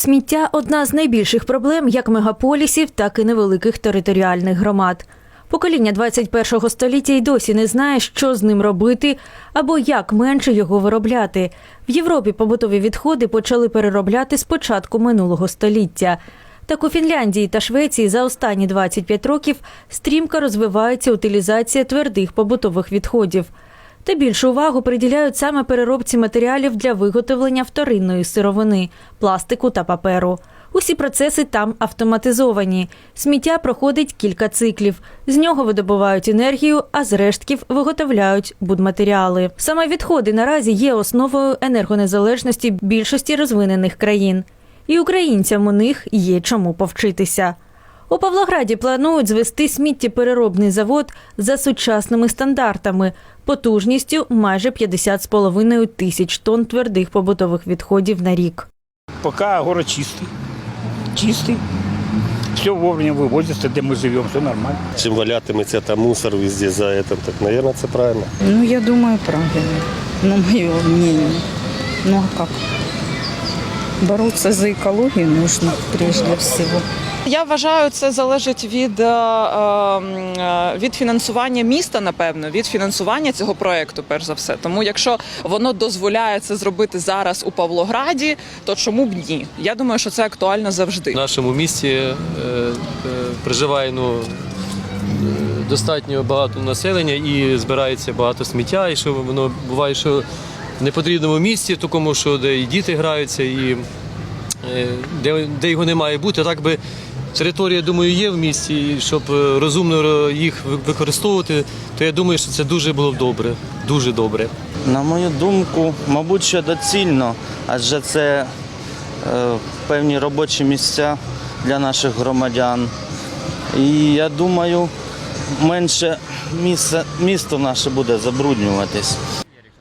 Сміття одна з найбільших проблем як мегаполісів, так і невеликих територіальних громад. Покоління 21-го століття й досі не знає, що з ним робити або як менше його виробляти. В Європі побутові відходи почали переробляти з початку минулого століття. Так у Фінляндії та Швеції за останні 25 років стрімко розвивається утилізація твердих побутових відходів. Та більшу увагу приділяють саме переробці матеріалів для виготовлення вторинної сировини, пластику та паперу. Усі процеси там автоматизовані. Сміття проходить кілька циклів. З нього видобувають енергію, а з рештків виготовляють будматеріали. Саме відходи наразі є основою енергонезалежності більшості розвинених країн. І українцям у них є чому повчитися. У Павлограді планують звести сміттєпереробний завод за сучасними стандартами, потужністю майже 50,5 тисяч тонн твердих побутових відходів на рік. Пока город чистый. Чистый. Все вовремя вывозится, где мы живем, все нормально. Чим валятиметься там мусор везде за это, так, наверное, це правильно. Ну, я думаю, правильно. Ну, мое мнение. Ну, а как? Бороться за экологию нужно прежде всего. Я вважаю, це залежить від, е, е, від фінансування міста, напевно, від фінансування цього проекту, перш за все. Тому якщо воно дозволяє це зробити зараз у Павлограді, то чому б ні? Я думаю, що це актуально завжди. В нашому місті е, е, проживає ну, достатньо багато населення і збирається багато сміття, і що воно буває, що в непотрібному місці, в такому, що де і діти граються, і е, де, де його не має бути. Так би територія, думаю, є в місті, і щоб е, розумно їх використовувати, то я думаю, що це дуже було б добре. Дуже добре. На мою думку, мабуть, що доцільно, адже це е, певні робочі місця для наших громадян. І я думаю, менше місце, місто наше буде забруднюватись.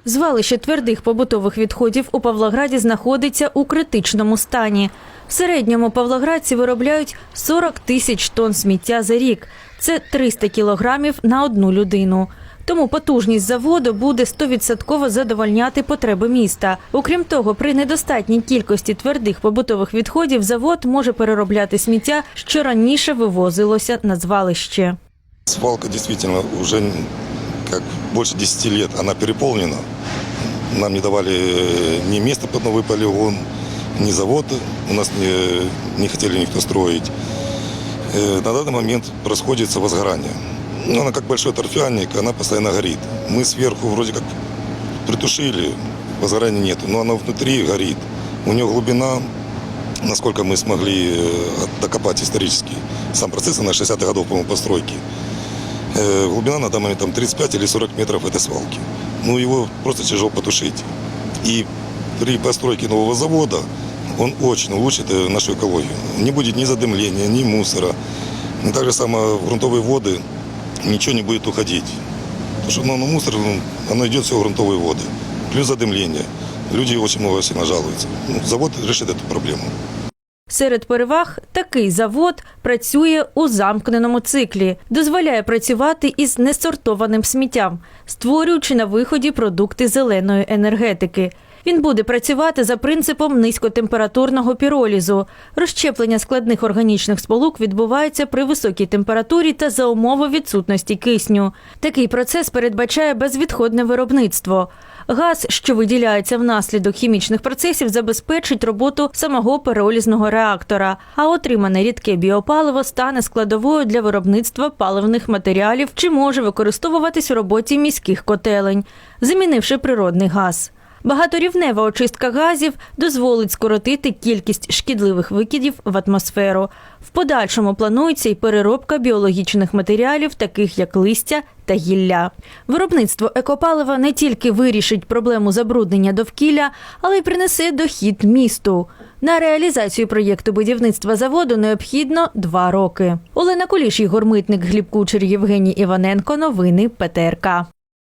Звалище твердих побутових відходів у Павлограді знаходиться у критичному стані. В середньому павлоградці виробляють 40 тисяч тонн сміття за рік. Це 300 кілограмів на одну людину. Тому потужність заводу буде 100% задовольняти потреби міста. Окрім того, при недостатній кількості твердих побутових відходів завод може переробляти сміття, що раніше вивозилося на звалище. Свалка действительно уже как больше 10 лет она переполнена. Нам не давали ни место под новый полигон, ни завод. У нас не, не хотели никто строить. Э, На данный момент происходит возгорание. Ну, она как большой торфяник, она постоянно горит. Мы сверху вроде как притушили, возгорания нет, но она внутри горит. У нее глубина, насколько мы смогли э, докопать исторически, сам процесс на 60-х годов, по-моему, постройки. Э, Глубина на данный момент там 35 или 40 метров этой свалки. Ну, его просто тяжело потушить. И при постройке нового завода он очень улучшит э, нашу экологию. Не будет ни задымления, ни мусора. И так же самое в грунтовые воды ничего не будет уходить. Потому что ну, ну, мусор, ну, оно идет все в грунтовые воды. Плюс задымление. Люди очень много сильно жалуются. Ну, завод решит эту проблему. Серед переваг такий завод працює у замкненому циклі, дозволяє працювати із несортованим сміттям, створюючи на виході продукти зеленої енергетики. Він буде працювати за принципом низькотемпературного піролізу. Розщеплення складних органічних сполук відбувається при високій температурі та за умови відсутності кисню. Такий процес передбачає безвідходне виробництво. Газ, що виділяється внаслідок хімічних процесів, забезпечить роботу самого переолізного реактора, а отримане рідке біопаливо стане складовою для виробництва паливних матеріалів чи може використовуватись у роботі міських котелень, замінивши природний газ. Багаторівнева очистка газів дозволить скоротити кількість шкідливих викидів в атмосферу. В подальшому планується й переробка біологічних матеріалів, таких як листя та гілля. Виробництво екопалива не тільки вирішить проблему забруднення довкілля, але й принесе дохід місту. На реалізацію проєкту будівництва заводу необхідно два роки. Олена Куліш, Ігор Митник, Гліб Кучер, Євгеній Іваненко. Новини ПТРК.